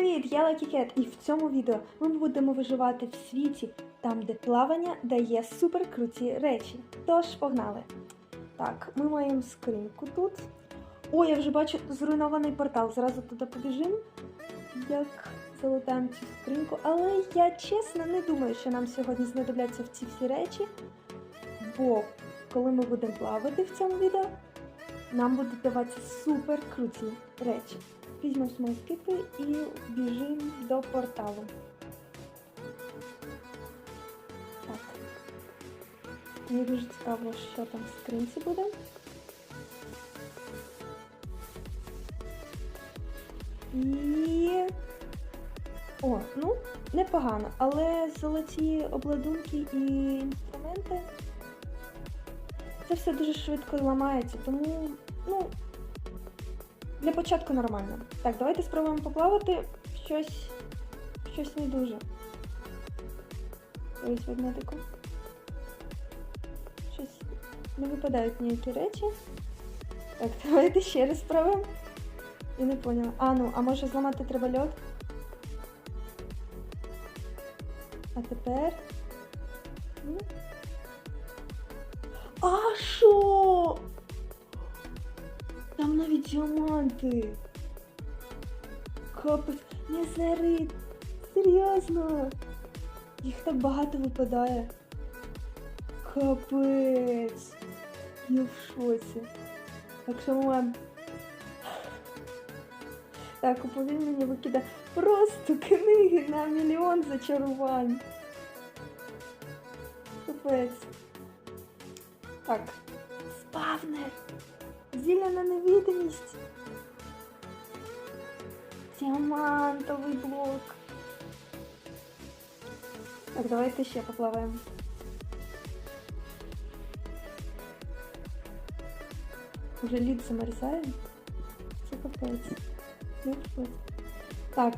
привіт! Я Cat, і в цьому відео ми будемо виживати в світі, там, де плавання дає супер круті речі. Тож погнали! Так, ми маємо скриньку тут. О, я вже бачу зруйнований портал. Зразу туди побіжимо. Як залутаємо цю скриньку. Але я чесно не думаю, що нам сьогодні знадобляться ці всі речі. Бо коли ми будемо плавати в цьому відео, нам будуть даватися супер круті речі. Візьмемо смолскипи і біжимо до порталу. Так. Мені дуже цікаво, що там в скринці буде. І. О, ну, непогано, але золоті обладунки і інструменти. Це все дуже швидко ламається, тому, ну, для початку нормально. Так, давайте спробуємо поплавати щось. щось не дуже. Ось ведмедику. Щось не випадають ніякі речі. Так, давайте ще раз спробуємо. Я не поняла. А, ну, а може зламати треба льод? А тепер. А що? Там навіть діаманти. Капець, не зарит. Серйозно. Їх так багато випадає. Капець. Я в шоці. Так що ми. Так, уповільнення викидає просто книги на мільйон зачарувань. Капець. Так. Спавнер. Зілля на невидимість. Діамантовий блок. Так, давайте ще поплаваємо. Уже лід замерзає. Це капець. Я в шоці. Так,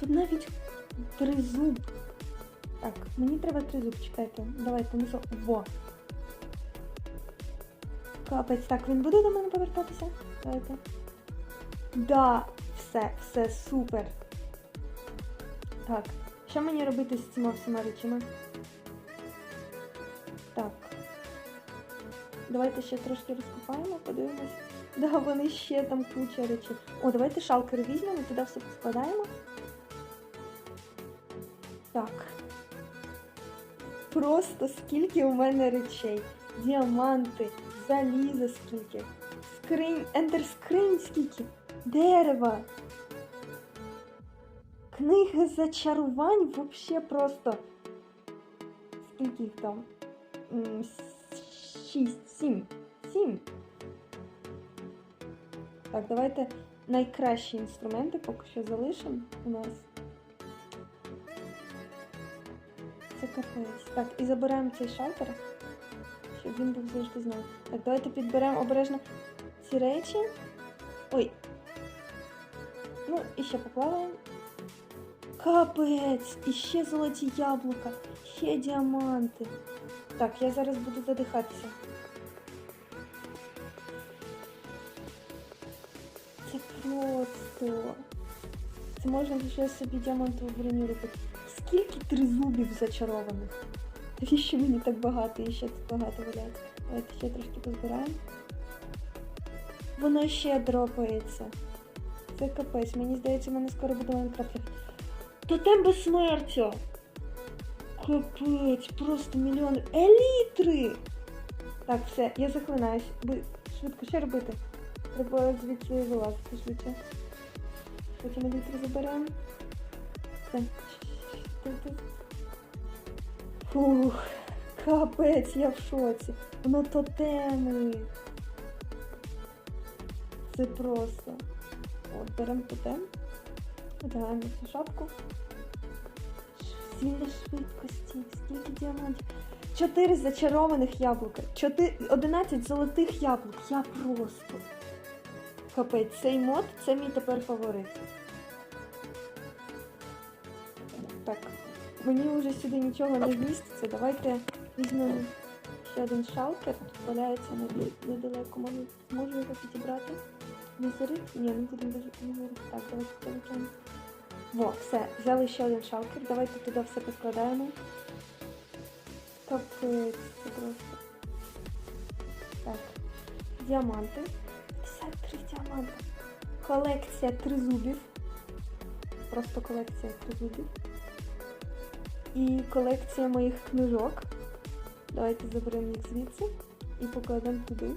тут навіть тризуб. Так, мені треба тризуб, чекайте. Давайте, ну що. Во. Капець, так, він буде до мене повертатися? Давайте. Да, все, все, супер. Так, що мені робити з цими всіма речами? Так. Давайте ще трошки розкопаємо, подивимось. Да, вони ще там куча речей. О, давайте шалкери візьмемо, туди все поскладаємо. Так. Просто скільки у мене речей. Діаманти, заліза скільки. Скринь, ендерскринь скільки. Дерева. Книга зачарувань вообще просто. Скільки їх там? Шість, сім. Сім. Так, давайте найкращі інструменти поки що залишимо у нас. Це капець. Так, і забираємо цей щоб він був завжди з нами. Так, давайте підберемо обережно ці речі. Ой. Ну, і ще поплаваємо. Капець! І ще золоті яблука, ще діаманти. Так, я зараз буду задихатися. Це просто. Це можна вже собі діамантову броню робити. Скільки тризубів зачарованих? Навіщо мені так багато і ще тут багато валяється? Давайте ще трошки позбираємо. Воно ще дропається. Це капець. Мені здається, в мене скоро буде Майнкрафт. Тотем безсмертя! Капець, просто мільйони. Елітри! Так, все, я захлинаюсь. Ви швидко що робити? Треба звідси вилазити швидше. Потім елітри заберемо. Все. Фух, капець, я в шоці. Воно тотеми. Це просто. От, беремо тотем. Одягаємо цю шапку. Зілля швидкості. Скільки діамантів? Чотири зачарованих яблука. 11 золотих яблук. Я просто. Капець, цей мод це мій тепер фаворит. Мені вже сюди нічого не вміститься. Давайте візьмемо ще один шалкер. Тут валяється недалеко. Можу, його підібрати. Не зарит? Ні, не будемо не зарит. Так, давайте це викинемо. Во, все, взяли ще один шалкер. Давайте туди все поскладаємо. Капець, просто. Так. Діаманти. 53 діаманти. Колекція тризубів. Просто колекція тризубів. І колекція моїх книжок. Давайте заберемо їх звідси і покладемо туди.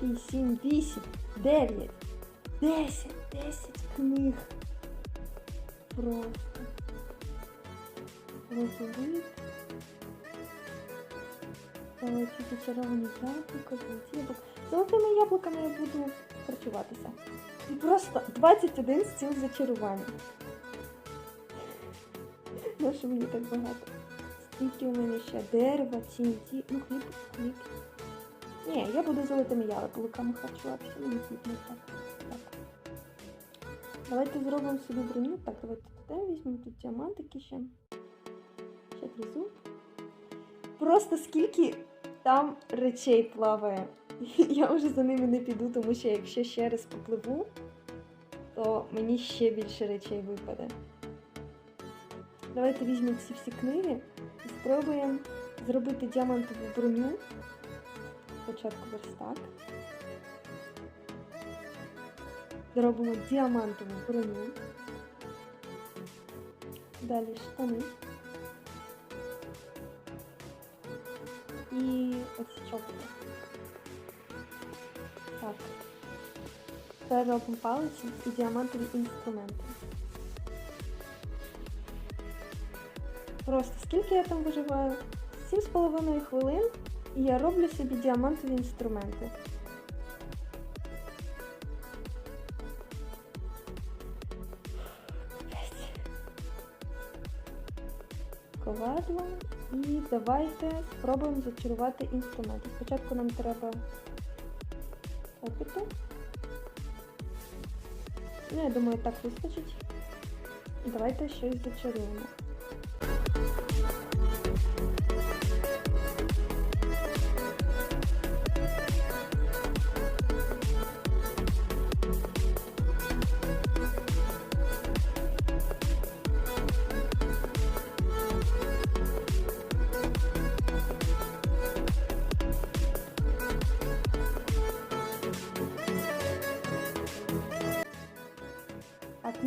6, 7, 8, 9, 10, 10 книг. Просто. Розовик. Давайте зачаровані яблука, золоті. Золотими яблуками я буду харчуватися. І просто 21 стіл зачарування. Нащо мені так багато? Скільки у мене ще дерева, TNT, ну хліб, хліб. Ні, я буду золотими яблуками харчуватися, мені хліб не так. так. Давайте зробимо собі броню. Так, давайте туди візьмемо тут діамантики ще. Ще тризуб. Просто скільки там речей плаває. Я вже за ними не піду, тому що якщо ще раз попливу, то мені ще більше речей випаде. Давайте візьмемо ці всі книги і спробуємо зробити діамантову броню. Спочатку верстак. Зробимо діамантову броню. Далі штани. І ось чоботи. Так. Тепер робимо палиці і діамантові інструменти. Просто скільки я там виживаю? 7,5 хвилин і я роблю собі діамантові інструменти. Ковадло. І давайте спробуємо зачарувати інструменти. Спочатку нам треба опиту. Ну, я думаю, так вистачить. Давайте щось зачаруємо.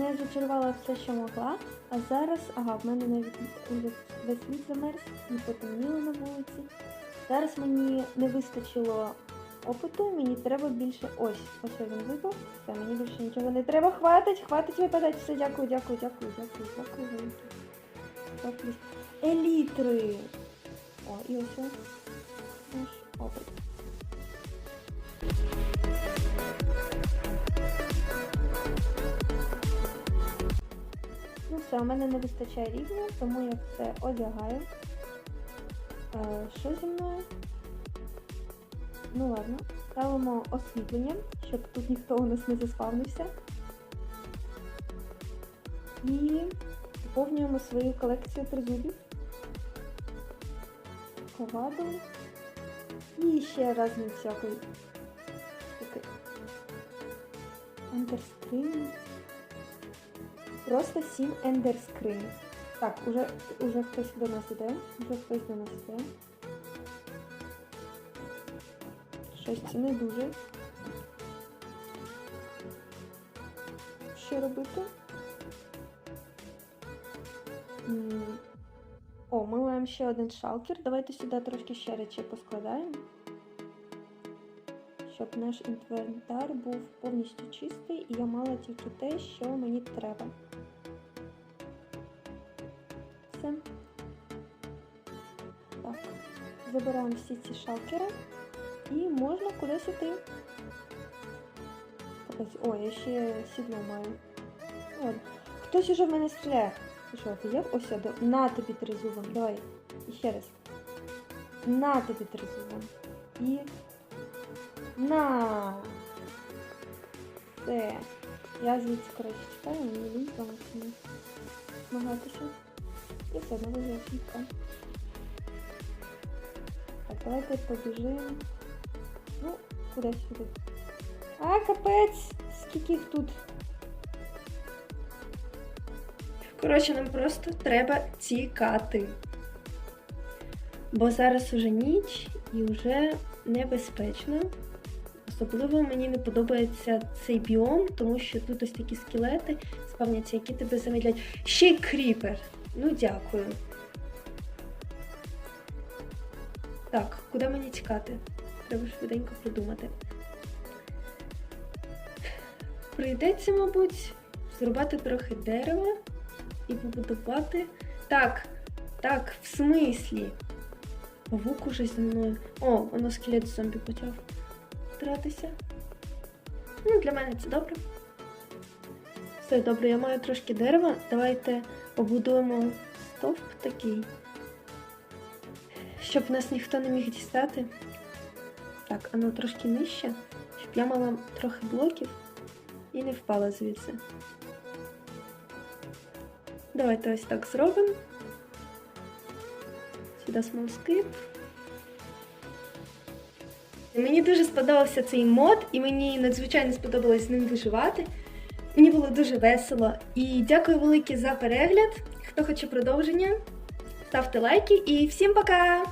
Я зачарувала все, що могла. А зараз, ага, в мене навіть весь світ замерз, не потемніло на вулиці. Зараз мені не вистачило опиту, мені треба більше. Ось, ось він випав. Все, мені більше нічого не треба. Хватить, хватить випадати. Все, дякую, дякую, дякую, дякую, дякую. плюс. Елітри! О, і ось все, у мене не вистачає рівня, тому я все одягаю. Е, що зі мною? Ну ладно, ставимо освітлення, щоб тут ніхто у нас не заспавнився. І поповнюємо свою колекцію тризубів. Коваду. І ще разний всякий. такий ендерскрин. Просто 7 ендерскрин. Так, уже, уже хтось до нас іде. Уже хтось до нас іде. Щось це не дуже. Що робити? О, ми маємо ще один шалкер. Давайте сюди трошки ще речей поскладаємо. Щоб наш інвентар був повністю чистий і я мала тільки те, що мені треба. Все. Так. Забираємо всі ці шалкери і можна кудись іти. Капець. О, я ще сідло маю. Ну, Хтось уже в мене стріляє. Що, офігел? Ось я до- на тобі тризубом. Давай. І ще раз. На тобі тризубом. І. На. Все. Я звідси, коротше, чекаю, мені лінь там цим змагатися. І все одно виглядає. Так, давайте побіжимо. Ну, кудись сюди. А, капець! Скільки їх тут? Коротше, нам просто треба тікати. Бо зараз уже ніч і вже небезпечно. Особливо мені не подобається цей біом, тому що тут ось такі скелети спавняться, які тебе замедлять. Ще й кріпер. Ну, дякую. Так, куди мені тікати? Треба швиденько придумати. Прийдеться, мабуть, зрубати трохи дерева і побудувати. Так, так, в смислі. Павук уже зі мною. О, воно скелет зомбі почав тратися. Ну, для мене це добре. Все добре, я маю трошки дерева. Давайте побудуємо стовп такий, щоб нас ніхто не міг дістати. Так, а ну трошки нижче, щоб я мала трохи блоків і не впала звідси. Давайте ось так зробимо. Сюди смолскип. Мені дуже сподобався цей мод, і мені надзвичайно сподобалось з ним виживати. Мені було дуже весело. І дякую велике за перегляд. Хто хоче продовження, ставте лайки і всім пока!